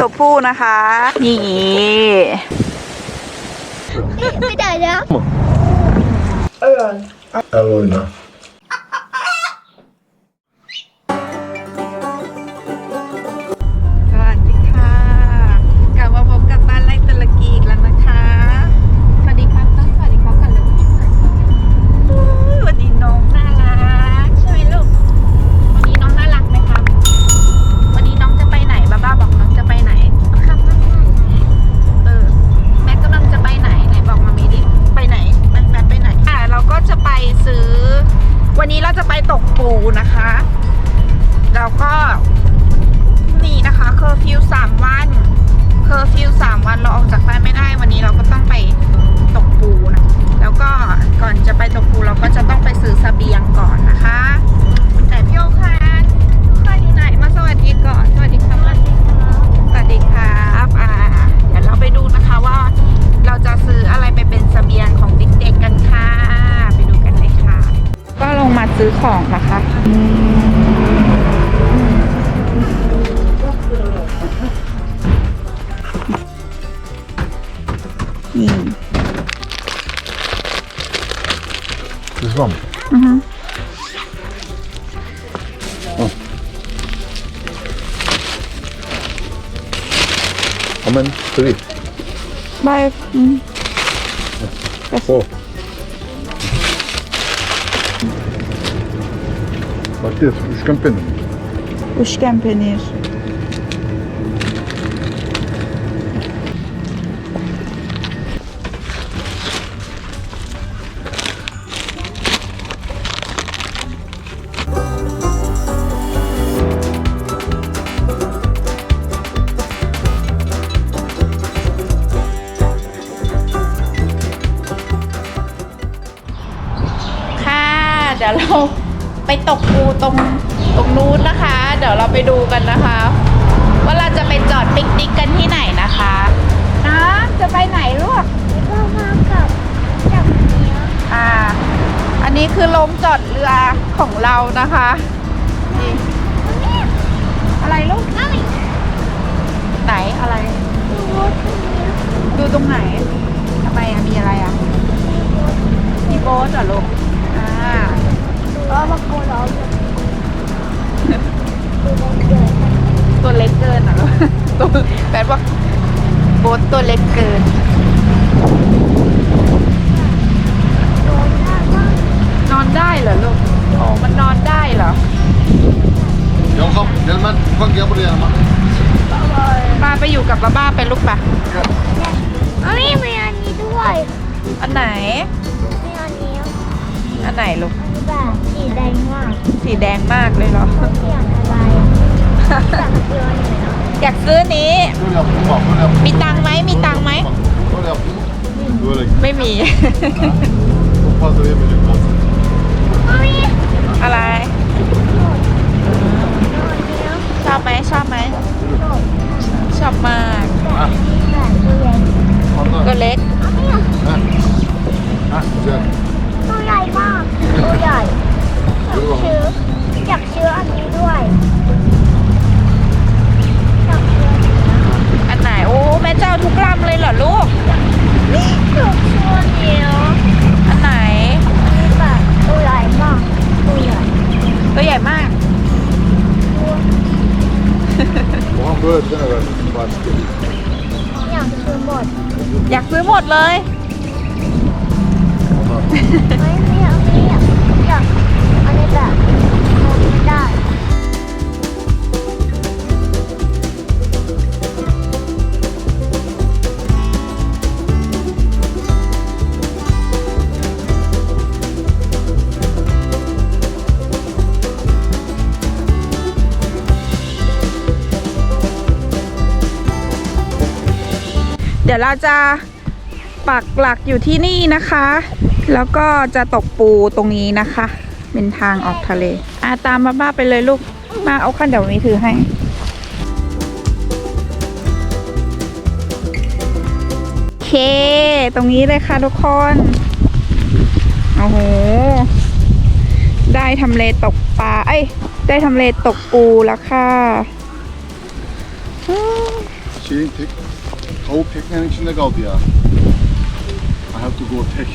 ตัวผู้นะคะ นี่ ไม่ได้แล้ว Aloina. ส บายอืม Four. Bak det, üçgen peynir. Üçgen peynir. คือโรงจอดเรือของเรานะคะนี่อะไรลูกไม่ไหนอะไร ดูตรงไหนทำไมอะมีอะไรอะมีโบ๊ทเหรอลูกอ่าก็มาโกนเราดูมันตัวเล็กเกินเหรอตัวแปลว่าโบ๊ทตัวเล็กเกิน ได้เหรอลูกโอ้มันนอนได้เหรอ Jakob, Hjelmen, kom jag på det hemma. ป้าไปอยู่กับบ้าบ้าไปลูกปะอันนี้มีอันนี้ด้วยอันไหน มีอันนี้อันไหนลูกอันนี้แบบสีแดงมากสีแดงมากเลยเหรอ เขาเขียนอะไรจับเยอะเลยนะอยากซื้อนี้ Böyle yaptım bak, böyle yaptım. มีตังค์ไหมมีตังค์ไหม Böyle yaptım. Böyle. ไม่มี Çok fazla yemeyecek lazım. อันนี้ อะไรอันนี้ชอบไหมชอบไหมจบชอบมาก Ha, แบบตัวใหญ่ anla. ตัวเล็กอันนี้ Ha. Ha, güzel. ตัวใหญ่มากตัวใหญ่ Dur bakalım. ซื้ออยากซื้ออันนี้ด้วยอยากซื้ออันนี้อันไหนโอ้แม่เจ้าทุกลำเลยเหรอลูกอยากซื้ออันนี้อัน ตัวใหญ่มาก O zaman böyle bir tane verdim. Başka. อยากซื้อหมดอยากซื้อหมดเลย Ondan. ไม่ไม่อยากไม่ ดี๋ยวเราจะปักหลักอยู่ที่นี่นะคะ แล้วก็จะตกปูตรงนี้นะคะ เป็นทางออกทะเลอาตามมาบ้าไปเลยลูก มาเอาขั้นเดี๋ยวมีถือให้เคตรงนี้เลยค่ะทุกคน โอ้โห ได้ทำเลตกปลา เอ้ย ได้ทำเลตกปูแล้วค่ะอืม şeyin tek tavuk teknenin içinde kaldı ya. I have to go take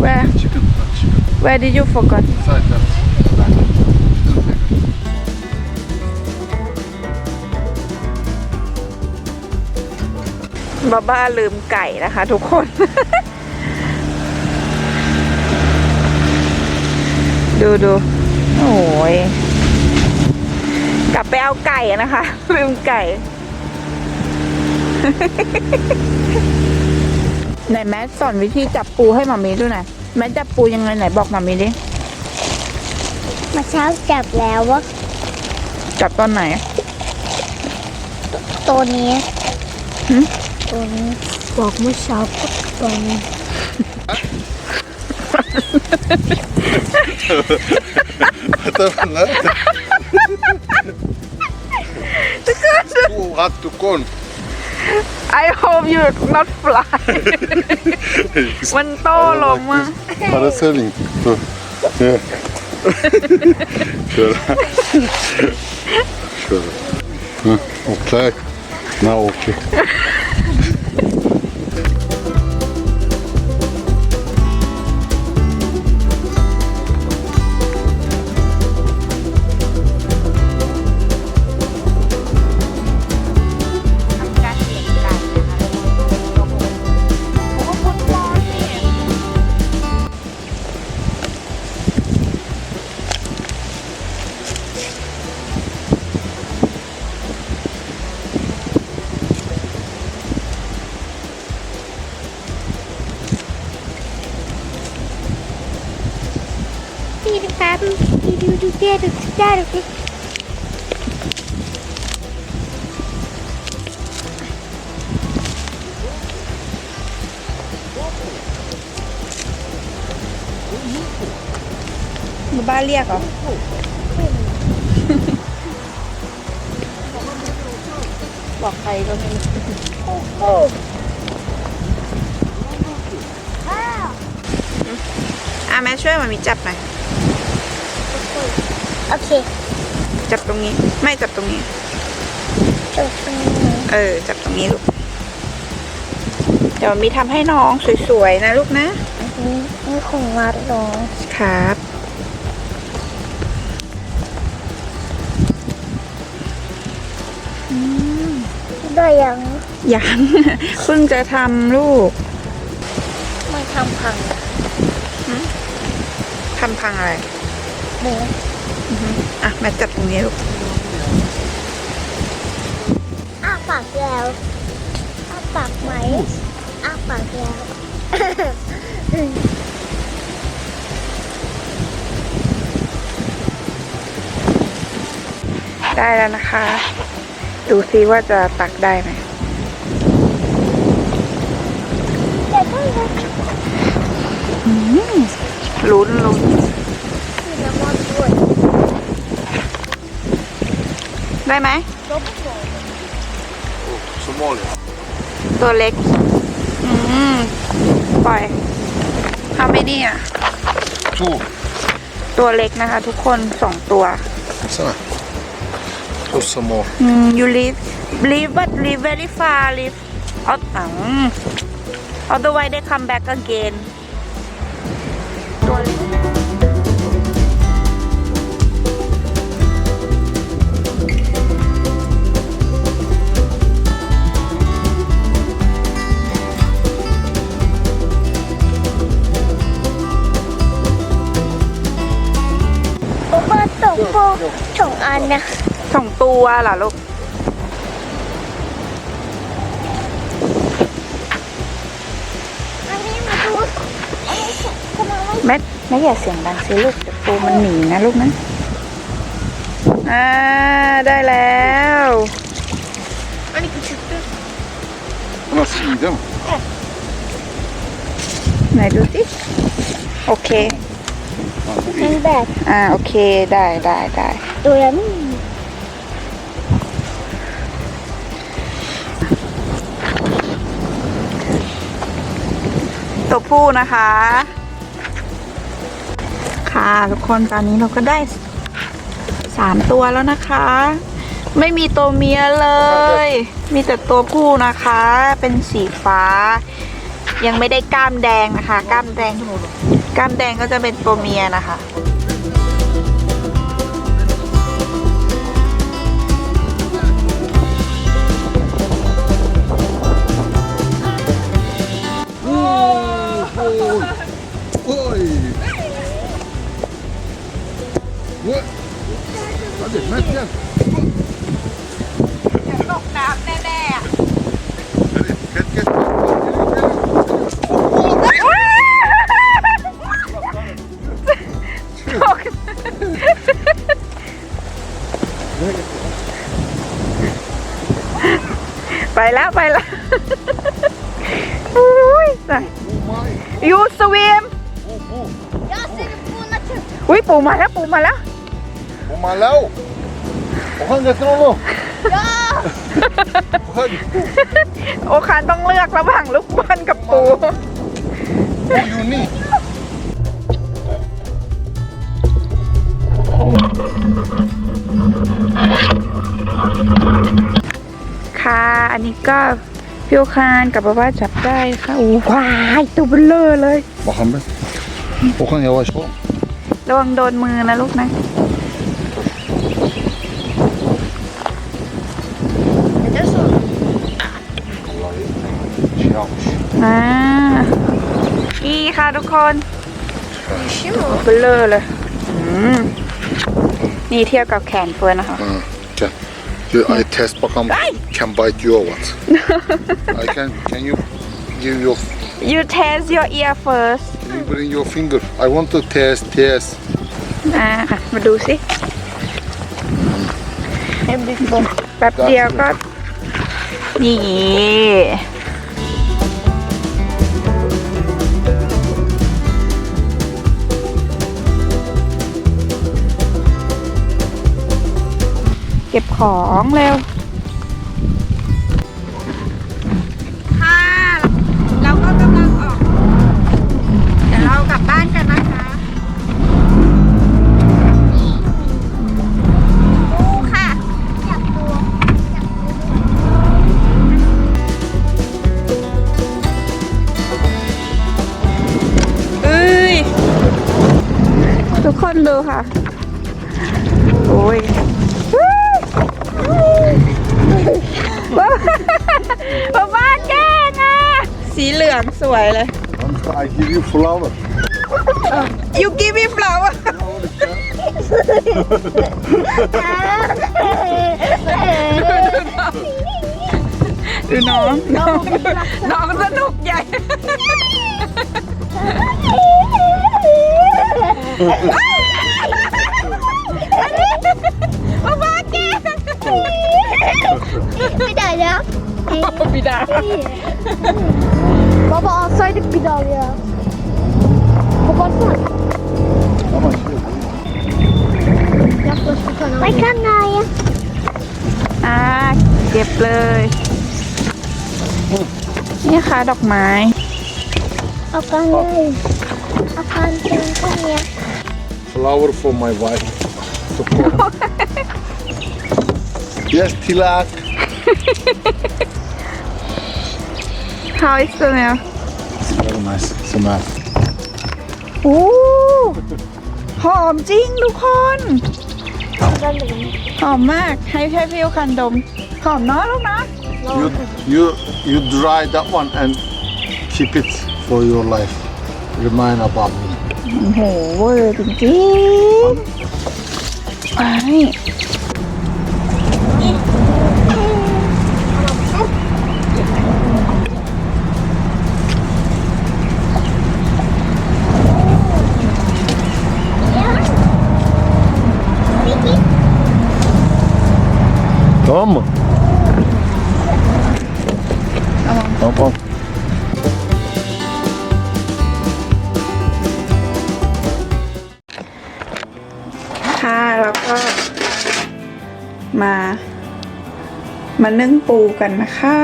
where chicken, that chicken. where did you forget Inside that. that. Didn't take it. บ้าบ้าลืมไก่นะคะทุกคน ดูดูโอ้ยกลับไปเอาไก่นะคะ ลืมไก่ ไหนแมทสอนวิธีจับปูให้หมามีดูหน่อยแมทจับปูยังไงไหนบอกหมามีดิมาเช้าจับแล้วว่าจับตอนไหนตัวนี้หึตัวนี้บอกเมื่อเช้าก็ตัวนี้ Vänta, vänta. Två hattukon. I hope you not fly มันโตลงมา Parasailing. Så. Ja. Kör. Kör. Mm, Okej. Now okay. บ้านเรียกเหรอ บอกใครก็ไม่รู้โอ้โหว้าวอะแม่ช่วยมามีจับหน่อย โอเคจับตรงนี้ ไม่จับตรงนี้ จบตรงนี้เออ จับตรงนี้ลูก เดี๋ยวมีทำให้น้องสวยๆนะลูกนะอันนี้นี่ของวัดเหรอ ครับ ได้ยัง ยัง เพิ่งจะทำลูกไม่ทำพังทำพังอะไรหมูอะแม่จับตรงนี้ลูกอ้าปากแล้วอ้าปากไหมอ้าปากแล้วได้แล้วนะคะ ดูซิว่าจะตักได้ไหมเดี๋ยวต้องนะลุ้นลุ้นมีน้ำมันด้วยได้ไหมลบหัว Somalia. ตัวเล็ก อืม ปล่อยทำไม่นี่อะ Två. ตัวเล็กนะคะ ทุกคนสองตัว Såna. Och små. อืม you live live but live very far live เอาอืม otherwise they come back again ตัวเล็กโอ้มาตกโปสองอันนะสองตัวเหรอลูก อันนี้มาดูอันนี้กำลังไม่แม่แม่อย่าเสียงดังสิลูกเดี๋ยวปูมันหนีนะลูกนะอ่าได้แล้ว อันนี้คือชุดด้วย Den har sidan. ไหนดูสิโอเคมันแบบอ่าโอเคได้ได้ได้ ตัวนี้ ตัวผู้นะคะ ค่ะทุกคนตอนนี้เราก็ได้สามตัวแล้วนะคะ ไม่มีตัวเมียเลย มีแต่ตัวผู้นะคะ เป็นสีฟ้า ยังไม่ได้กล้ามแดงนะคะ กล้ามแดงกล้ามแดงก็จะเป็นตัวเมียนะคะ Okan. โอคานต้องเลือกระหว่างลูกบอลกับปู Oh you need. ค่ะอันนี้ก็พี่โอคานกับบ้าว่าจับได้ค่ะอู้ว้ายตัวเบลเลอร์เลย Bakalım be. Okan yavaş ol. ระวังโดนมือนะลูกนะ ค่ะทุกคน İşi mi? เบลเลอร์เลยอืมนี่เทียบกับแขนเฟิร์นนะคะ Ha, gel. Gel, I test bakalım can bite you or what. I can can you give your you test your ear first can you bring your finger? I want to test test. อ่าอะมาดูสิ En büyük bu. แป๊บเดียวก็นี่ ก็บของเร็วค่ะเราก็กำลังออก เดี๋ยวเรากลับบ้านกันนะคะดูค่ะ Yap bu. Yap bu. เอ้ย ทุกคนดูค่ะ โอ้ย ว้าวบ้าบ้าแกล้งอะ สีเหลืองสวยเลย I give you flower. you give me flower ดูน้องน้องน้องสนุกใหญ่บ้ บิดา Baba alsaydık bir daha ya. Babarsana. Ama şey Yaklaş bir tane. Bak anneye. อ่าเก็บเลย นี่ค่ะดอกไม้ Akan Akan sen ya. flower for my wife. Support. yes, Tilak. How is the smell Very nice. Smell. โอ้หอมจริงทุกคน Ben de หอมมากให้ให้พี่คันดม หอมเนาะลูกนะ You you you dry that one and keep it for your life. Remind about me. โอ้โหเวอร์จริงๆไป Tamam mı? Tamam. Tamam. ค่ะแล้วก็มา มานึ่งปูกันนะคะ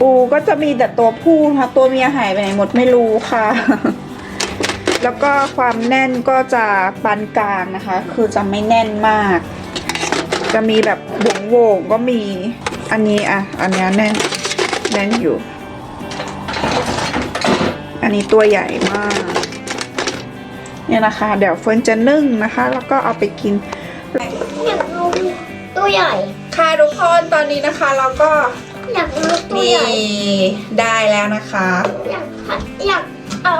ปูก็จะมีแต่ตัวผู้นะคะตัวเมียหายไปไหนหมดไม่รู้ค่ะ แล้วก็ความแน่นก็จะปานกลางนะคะ คือจะไม่แน่นมาก จะมีแบบหวงโหวงๆก็มี อันนี้อะ อันเนี้ยแน่นแน่นอยู่ อันนี้ตัวใหญ่มาก เนี่ยนะคะ เดี๋ยวเฟิร์นจะนึ่งนะคะ แล้วก็เอาไปกินอยากรู้ตัวใหญ่ ค่ะทุกคนตอนนี้นะคะเราก็อยากรู้ตัวนี่ใหญ่ได้แล้วนะคะ อยากอยากเอา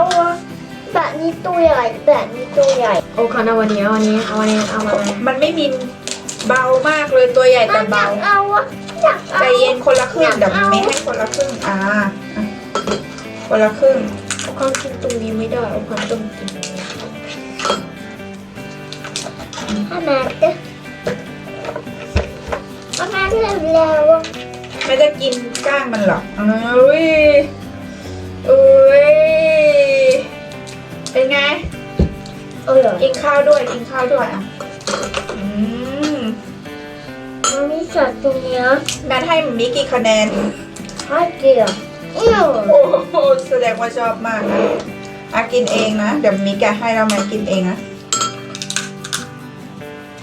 แบบนี้ตัวใหญ่แบบนี้ตัวใหญ่ โอคานาวันนี้วันนี้เอาวันนี้เอามาเลยมันไม่มี เบามากเลยตัวใหญ่แต่อยาเบากเอาอะอยากเอาใจเย็นคนละครึ่งอยากเดี๋ยวเอาไม่ให้คนละครึ่งอ่าอะคนละครึ่งโอคานกินตรงนี้ไม่ได้โอคานต้องกินถ้าแม่เด้อถ้าแม่เร็วเร็วไม่ได้กินก้างมันหรอกอุ้ยอุ้ยเป็นไง เออ กินข้าวด้วยกินข้าวด้วยอะ มันมีสัตว์ตรงเนี้ยแมทให้มันมีกี่คะแนน ห้าเกียร์อื้อโอ้โหแสดงว่าชอบมากนะอากินเองนะ เดี๋ยวมีแกะให้เรามากินเองนะ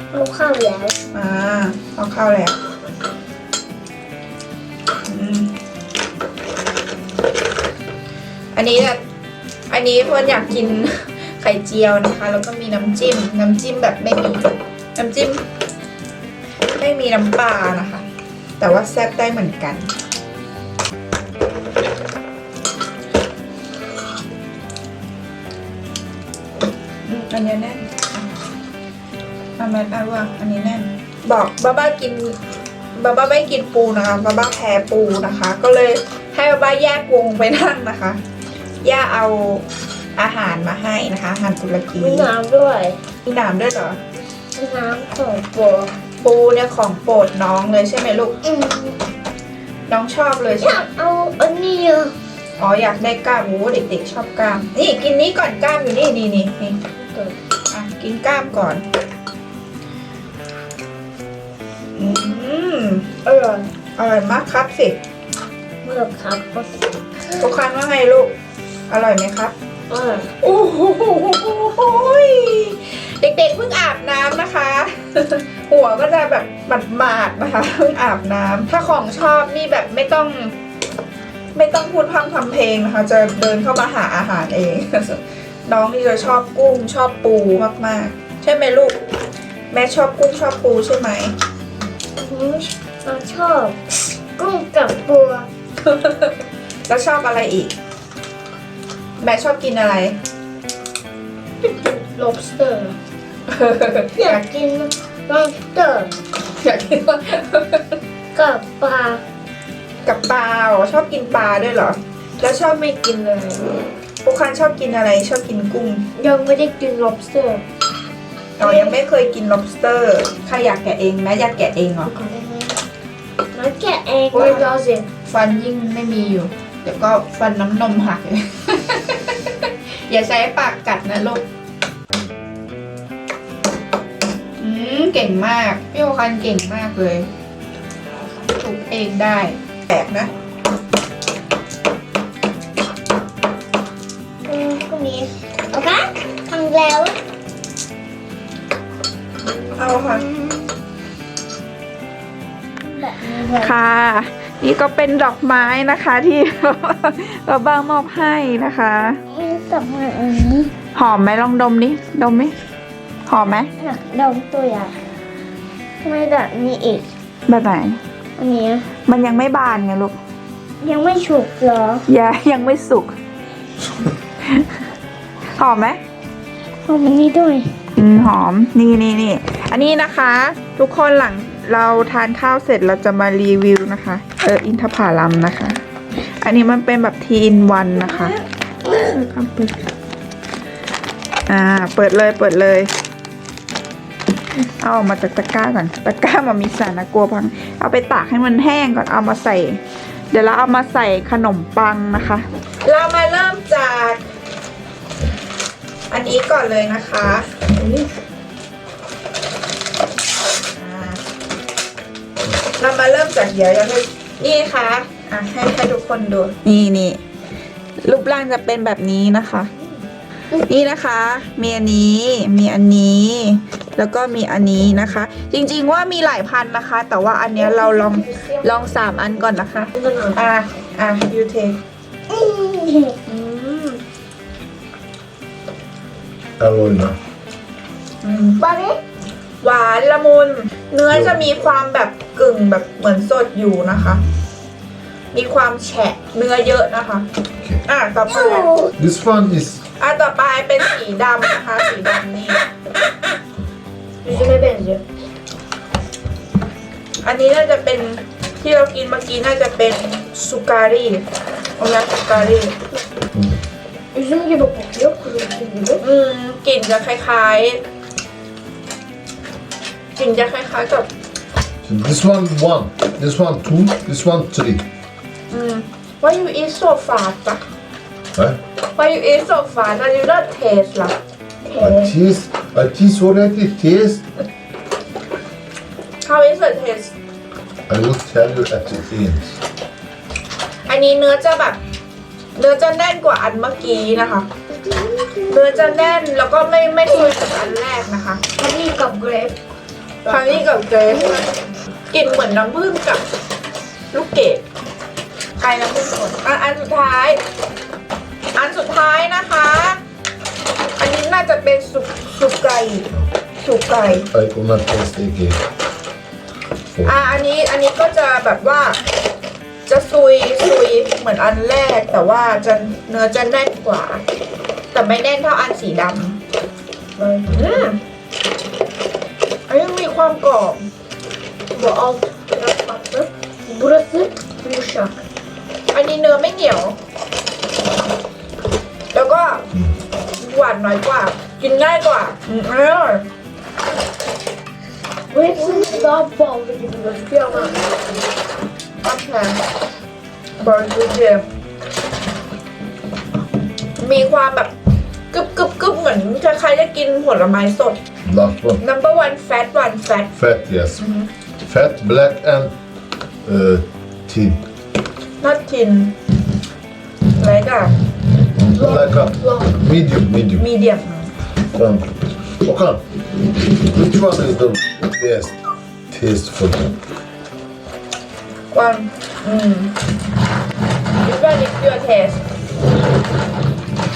เอาเข้าแล้ว อ่าเอาเข้าแล้วอืมอันนี้แบบอันนี้เพื่อนอยากกิน ไข่เจียวนะคะ แล้วก็มีน้ำจิ้ม น้ำจิ้มแบบไม่มี น้ำจิ้มไม่มีน้ำปลานะคะ แต่ว่าแซ่บได้เหมือนกันอืมอันนี้แน่นอาแมทเอาว่าอันนี้แน่น บอกบ้าบ้ากินบ้าบ้าไม่กินปูนะคะบ้าบ้าแพ้ปูนะคะ ก็เลยให้บ้าบ้าแยกวงไปนั่งนะคะ ย่าเอาอาหารมาให้นะคะอาหารตุรกีมีน้ำด้วย มีน้ำด้วยเหรอมีน้ำของโปรด ปูเนี่ยของโปรดน้องเลยใช่ไหมลูก อืมน้องชอบเลยอใช่ไหยามกเอาอันนี้อะอ๋ออยากได้กล้ามโอ้เด็กๆชอบกล้าม นี่กินนี้ก่อนกล้ามอยู่นี่นี่นี่นี่อะกินกล้ามก่อน อืมอร่อยอร่อยมากครับสิเมื่อครับก็ทุกครั้งว่าไงลูก อร่อยไหมครับอร่อย โอ้โหเด็กๆเพิ่งอาบน้ำนะคะ หัวก็จะแบบหมาดๆนะคะเพิ่งอาบน้ำถ้าของชอบนี่แบบไม่ต้อง ไม่ต้องพูดพร่ำทำเพลงนะคะ จะเดินเข้ามาหาอาหารเอง น้องนี่จะชอบกุ้งชอบปูมากๆ ใช่ไหมลูก แม่ชอบกุ้งชอบปูใช่ไหมอืมเราชอบ กุ้งกับบัวแล้วชอบอะไรอีก แม่ชอบกินอะไร lobster อยากกิน lobster อยากกินว่ากับปลากับปลาเหรอชอบกินปลาด้วยเหรอ แล้วชอบไม่กินเลยปุคันชอบกินอะไร ชอบกินกุ้งยังไม่ได้กิน lobster อ๋อยังไม่เคยกิน lobster ใครอยากแกะเองไหมอยากแกะเองเหรอก่อนได้ไหมน้อยแกะเองโอ้ยเราสิฟันยิ่งไม่มีอยู่ เดี๋ยวก็ฟันน้ำนมหักเลย อย่าใช้ปากกัดนะลูก อืม เก่งมากพี่โอคันเก่งมากเลยทุบเองได้แปลกนะอืมพรุ่งนี้โอเคทำแล้ว เอาค่ะแบบนี้เลยค่ะ นี่ก็เป็นดอกไม้นะคะที่เราบ้ามอบให้นะคะอืมกับมาอันนี้หอมไหมลองดมนี่ดมไหมหอมไหมอยากดมตัวใหญ่ทำไมแบบนี้อีก แบบไหน อันนี้ มันยังไม่บานไงลูก ยังไม่ฉุกเหรออย่ายังไม่สุก หอมไหมเอามันนี้ด้วย อืมหอม นี่นี่นี่ อันนี้นะคะ ทุกคนหลัง เราทานข้าวเสร็จเราจะมารีวิวนะคะ เอออินทผลัมนะคะ อันนี้มันเป็นแบบทีอินวันนะคะอ่า เปิดเลยเปิดเลย เอาออกมาจากตะกร้าก่อน ตะกร้ามันมีสารนะกลัวพัง เอาไปตากให้มันแห้งก่อน เอามาใส่ เดี๋ยวเราเอามาใส่ขนมปังนะคะ เรามาเริ่มจาก อันนี้ก่อนเลยนะคะ เรามาเริ่มจากเดี๋ยวจะให้นี่ค่ะอะให้ให้ทุกคนดู นี่นี่รูปร่างจะเป็นแบบนี้นะคะ นี่นะคะ มีอันนี้ มีอันนี้ แล้วก็มีอันนี้นะคะ จริงๆว่ามีหลายพันนะคะ แต่ว่าอันเนี้ยเราลองลองสามอันก่อนนะคะ อะอะ you take อืมอร่อยนะอืมบาริ หวานละมุน เนื้อจะมีความแบบกึ่งแบบเหมือนสดอยู่นะคะ มีความแฉะเนื้อเยอะนะคะอะต่อไป This one is อะต่อไปเป็นสีดำนะคะ สีดำนี่ Yüzüme benziyor. อันนี้น่าจะเป็นที่เรากินเมื่อกี้น่าจะเป็นสุการีโอยาสุการี Üzüm gibi kokuyor. Kuru üzüm gibi. อืมกลิ่นจะคล้ายๆ กลิ่นจะคล้ายๆกับ this one one, this one two, this one three. อืม Why you eat so fast ปะ Huh? Why you eat so fast and you not taste ล่ะ I taste, I taste already taste. How is the taste I will tell you at the end. อันนี้เนื้อจะแบบ เนื้อจะแน่นกว่าอันเมื่อกี้นะคะ เนื้อจะแน่นแล้วก็ไม่ไม่ซุยเหมือนอันแรกนะคะ Honey cup grape. ครั้ งนี้กับเกรฟกลิ่นเหมือนน้ำผึ้งกับ ลูกเกดใครน้ำผึ้งสดอันอันสุดท้าย อันสุดท้ายนะคะ อันนี้น่าจะเป็นสุกสุกไก่สุกไก่ I gonna taste again. อะอันนี้อันนี้ก็จะแบบว่า จะซุยซุยเหมือนอันแรก แต่ว่าจะเนื้อจะแน่นกว่า แต่ไม่แน่นเท่าอันสีดำเลยอืม อันนี้มีความกรอบ Bu alt biraz tatlı. Burası yumuşak. อันนี้เนื้อไม่เหนียว แล้วก็หวานน้อยกว่า กินง่ายกว่าอืมอร่อย Bu hepsi daha pahalı gibi gözüküyor ama โอเคบอลดูเจมมีความแบบกึบกึบกึบเหมือนคล้ายๆจะกินผลไม้สด One. number one fat one fat Fat, yes. Fat, black, and uh, thin. not thin like a Like a medium, medium. medium Okan, Okan, which one is the best taste for you? one อืม this one is your taste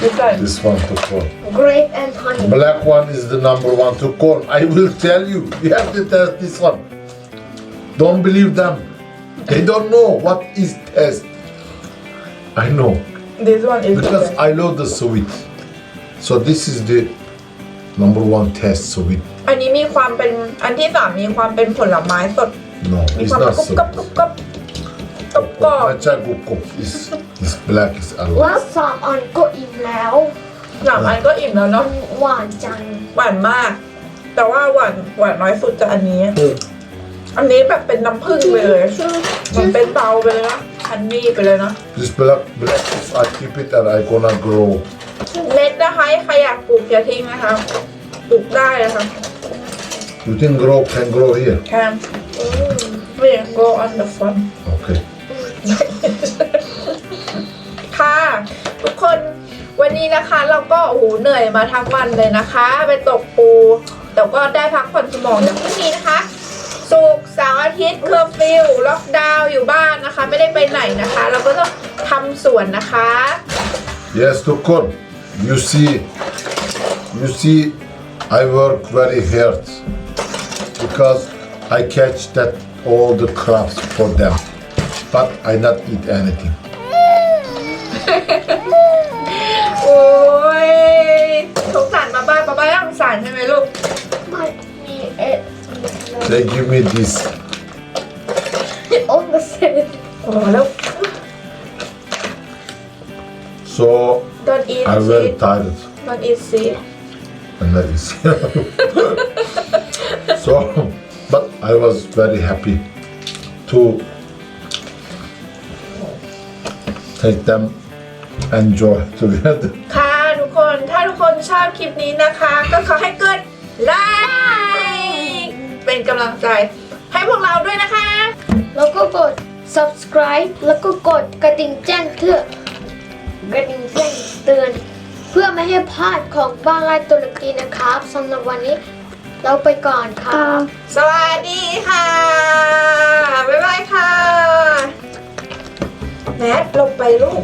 this one This one to corn. grape and honey. Black one is the number one to corn. I will tell you. You have to test this one. Don't believe them. They don't know what is taste. I know this one is the because best I love the sweet. So this is the number one taste sweet. อันนี้มีความเป็นอันที่สามมีความเป็นผลไม้สด No, มี it's ความ not กรุบ sweet. กรับกรุบกรับ กรอบกรอบ Natural group group is this black is a lot. Ulan sağ an ko im แล้วสามอันก็อิ่มแล้วมัเนาะนหวานจังหวานมาก แต่ว่าหวานหวานน้อยสุดจะอันนี้ อันนี้แบบเป็นน้ำผึ้งไปเลยมันเป็นเบาไปเลยนะฮันนี่ไปเลยนะ This black black is I keep it and I gonna grow. เม็ดนะคะใครอยากปลูกอย่าทิ้งนะคะปลูกได้นะคะ You think grow can grow here? แคนเรียก go on the front Okay. ค่ะทุกคนวันนี้นะคะเราก็โอ้โหเหนื่อยมาทั้งวันเลยนะคะ ไปตกปู แต่ก็ได้พักผ่อนสมองเดี๋ยวพรุ่งนี้นะคะสุกเสาร์อาทิตย์เคอร์ฟิวล็อกดาวน์อยู่บ้านนะคะ ไม่ได้ไปไหนนะคะ เราก็ต้องทำสวนนะคะ Yes, Tukun. You see, you see, I work very hard because I catch that all the crops for them, but I not eat anything. โอ้ยสงสารป้าป้าป้าป้าสงสารใช่ไหมลูก มันมีเอ๊ะ They give me this. โอ้ก็เสร็จ โอ้แล้ว So don't eat I'm seed very tired. don't eat seed And that is so, but I was very happy to take them enjoy together. ค่ะทุกคนถ้าทุกคนชอบคลิปนี้นะคะ ก็ขอให้กดไลค์เป็นกำลังใจให้พวกเราด้วยนะคะ แล้วก็กด subscribe แล้วก็กดกระดิ่งแจ้งเตือนกระดิ่งแจ้งเตือนพื่อไม่ให้พลาดของบ้านไร่ตุรกีนะครับสำหรับวันนี้เราไปก่อนครับสวัสดีค่ะ บ๊ายบายค่ะ แมทลงไปลูก